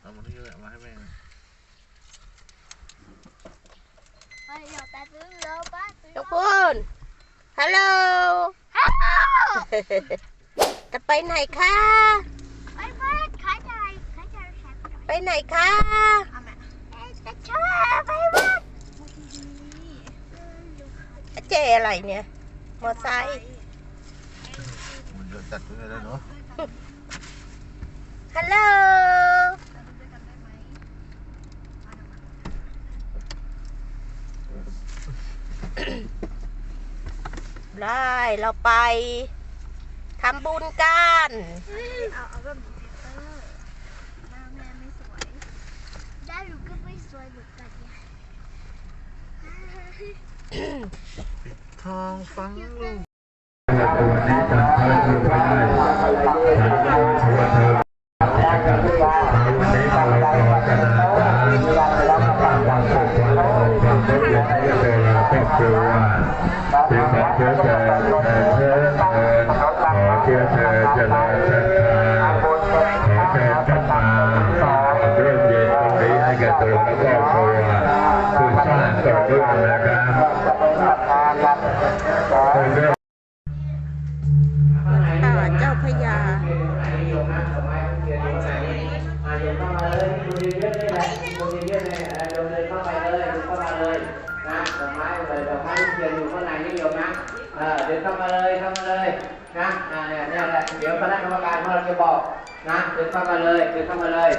เอามานี่เลยเอามาให้แม่ไปเดี๋ยว ได้เราไปทำบุญกันเอาเอาแบบนี้เออหน้าแม่ไม่สวย ได้หนูก็ไม่สวยเหมือนกันไงทองฟังลูกวันนี้จัดเธอคือไปได้ฉันก็ชว นี้ให้แก่ตัวและครอบครัวคือสร้างต่อเรื่องนะครับเป็นเรื่องอ่าเจ้าพระยาเออเดินเข้ามาเลยเข้ามาเลยนะอ่าเนี่ยเนี่ยแหละเดี๋ยวคณะกรรมการของเราจะบอกนะเดินเข้ามาเลยเดินเข้ามาเลย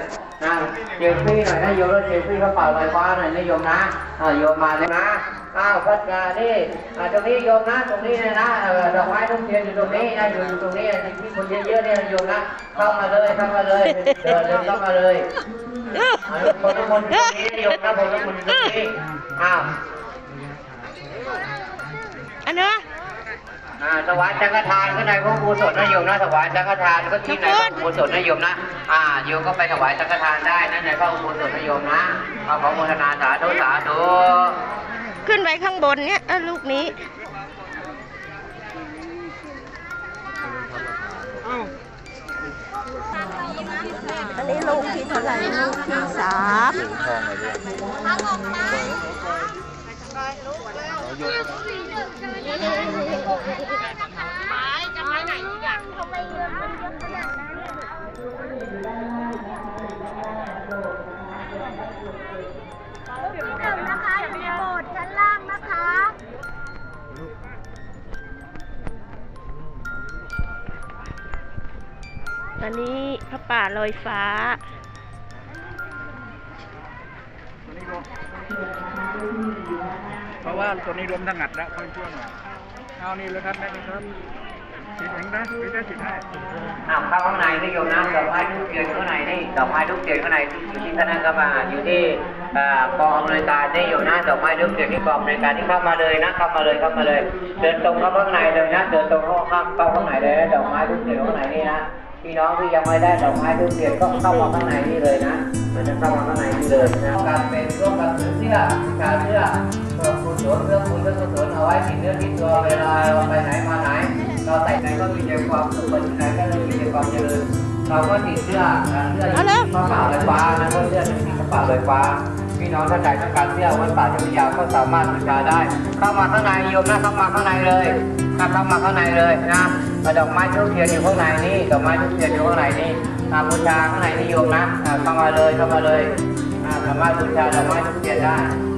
นะเซลฟี่หน่อยนะโยมแล้วเซลฟี่เขาเป่าลอยฟ้าหน่อยนะโยมนะอ่าโยมมาเลยนะอ้าวพัดกานี่อ่าตรงนี้โยมนะตรงนี้เนี่ยนะเออดอกไม้ทุกเทียนอยู่ตรงนี้นะอยู่ตรงนี้ที่คนเยอะๆเนี่ยโยมนะเข้ามาเลยเข้ามาเลยเดินเดินเข้ามาเลยอ่าคนทุกคนตรงนี้โยมนะคนทุกคนตรงนี้อ้าว อ่าถวายสังฆทานก็ในพระอุโบสถนะโยมนะถวายสังฆทานก็ที่ในพระอุโบสถนะโยมนะอ่าโยมก็ไปถวายสังฆทานได้นะในพระอุโบสถนะโยมนะเอาขอโมทนาสาธุสาธุขึ้นไปข้างบนเนี่ยอะลูกนี้อันนี้ลูกที่เท่าไหร่ลูกที่สาม อีกอะทำไมเงินมันเยอะขนาดนั้นที่หนึ่งนะคะอยู่ในโบสถ์ชั้นล่างนะคะอันนี้พระป่าลอยฟ้า เพราะว่าตัวนี้รวมทั้งอัดแล้วค่อยช่วงหน่อย เอานี่เลยครับแม่ครับฉีดเองนะไม่ได้ฉีดให้อ่าเข้าข้างในนะโยมนะดอกไม้ทุกเทียนข้างในนี่ดอกไม้ทุกเทียนข้างในอยู่ที่คณะกรรมการอยู่ที่กองอำนวยการนี่อยู่นะดอกไม้ทุกเทียนที่กองอำนวยการที่เข้ามาเลยนะเข้ามาเลยเข้ามาเลย เดินตรงเข้าข้างในเลยนะเดินตรงเข้าข้างเข้าข้างในเลยดอกไม้ทุกเทียนข้างในนี่นะพี่น้องที่ยังไม่ได้ดอกไม้ทุกเทียนก็เข้ามาข้างในนี่เลยนะมันจะเข้ามาข้างในนี่เลยนะการเป็นร่วมกัน ซื้อเสื้อการเสื้อเพื่อกุศลเพื่อบุญเพื่อกุศลเอาไว้ติดเนื้อติดตัวเวลาเราไปไหนมาไหน เราใส่ไหนก็มีแต่ความสุขไปที่ไหนก็มีแต่ความเจริญเราก็ติดเสื้อเสื้อเอาเลยกระเป๋าลอยฟ้านะก็เสื้อที่มีกระเป๋าลอยฟ้าพี่น้องท่านใดต้องการเสื้อวัดป่าเจ้าพระยาก็สามารถบูชาได้ เข้ามาข้างในโยมนะเข้ามาข้างในเลยนะเข้ามาข้างในเลยนะดอกไม้ทุกเทียนอยู่ข้างในนี่ดอกไม้ทุกเทียนอยู่ข้างในนี่อ่าบูชาข้างในนี่โยมนะอ่าเข้ามาเลยเข้ามาเลย อ่าสามารถบูชาดอกไม้ทุกเทียนได้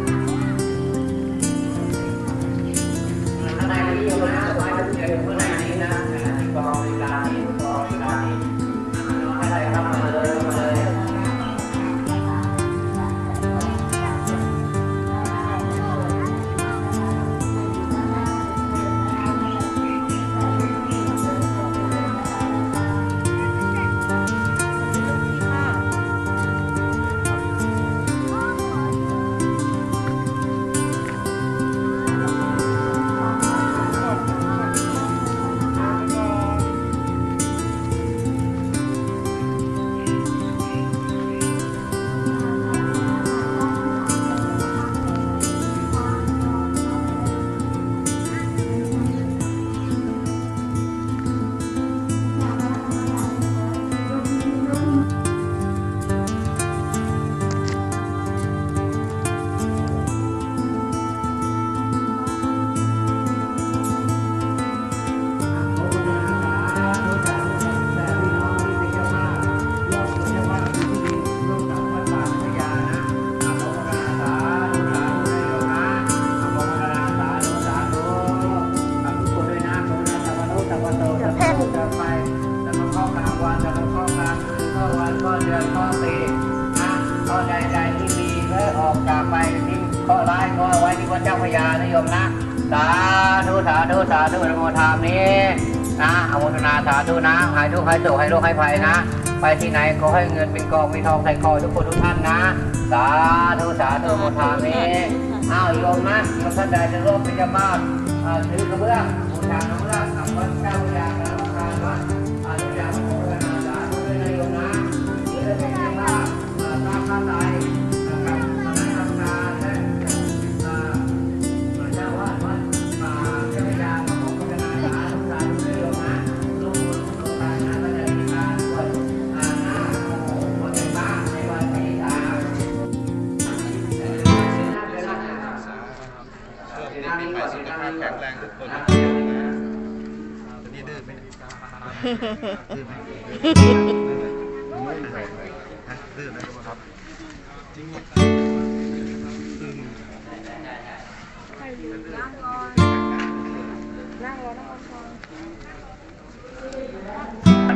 วันจะเป็นข้อการข้อวันข้อเดือนข้อปีนะข้อใดๆที่มีเพื่อออกจากไปทิ้งข้อร้ายข้อไว้ที่พระเจ้าพญานิยมนะสาธุสาธุสาธุอนุโมทามินะอนุโมทนาสาธุนะหายทุกข์หายโศกหายโรคหายภัยนะ ไปที่ไหนขอให้เงินเป็นกองมีทองใส่คอทุกคนทุกท่านนะ สาธุสาธุอนุโมทามิอ้าวโยมนะโยมท่านใดจะร่วมเป็นเจ้าบ้าอ่าถือกระเบื้อง ดื้อไหมดื้อไหมครับ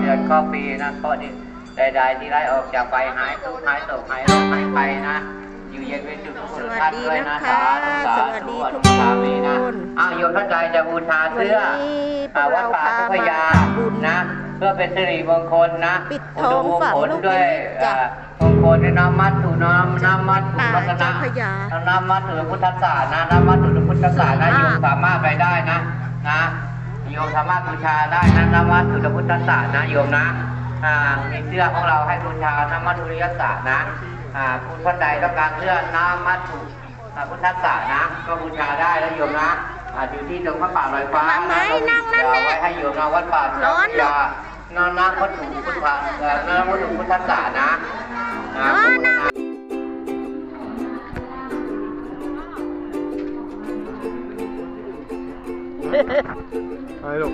เดือนก็ปีนะข้อนี้ใดๆที่ไล่ออกจากไปหายทุกข์หายโศกหายโรคหายไปนะ อยู่เย็นเป็นสุขทุกคนทุกท่านด้วยนะสาธุสาธุอนุโมทามินะอ้าวโยมท่านใดจะบูชาเสื้อวัดป่าพาทุพยา บุญนะ เพื่อเป็นสิริมงคลนะปิดทองฝังลูกด้วยนิมิตจ้ะอ่ามงคลด้วยน้ำมัดถูน้ำน้ำมัดถูป่ารัตเจ้านะพระยาน้ำมัดถูพุทธศาสตร์นะน้ำมัดถูพุทธศาสตร์นะอ่าโยมสามารถไปได้นะนะโยมสามารถบูชาได้นะน้ำมัดถูพุทธศาสตร์นะโยมนะอ่ามีเสื้อของเราให้บูชาน้ำมัดถูริยศาสตร์นะอ่าผู้ท่านใดต้องการเสื้อน้ำมัดถูอ่าพุทธศาสตร์นะก็บูชาได้แล้วโยมนะ อ่าอยู่ที่ตรงพระป่าลอยฟ้าทำไมนั่งนั่นแหละเอาไว้ให้โยมนะวัดป่าเจ้าพระยานอนน้ำวัตถุพุทธะเอ่อนำวัตถุพุทธศาสตร์นะนะอ๋อนั่งอะไรลูก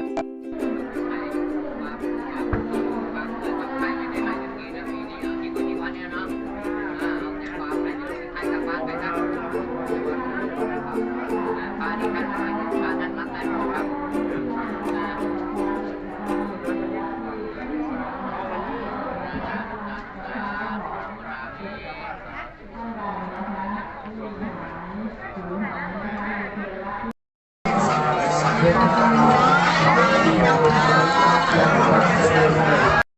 「ありがとうございました」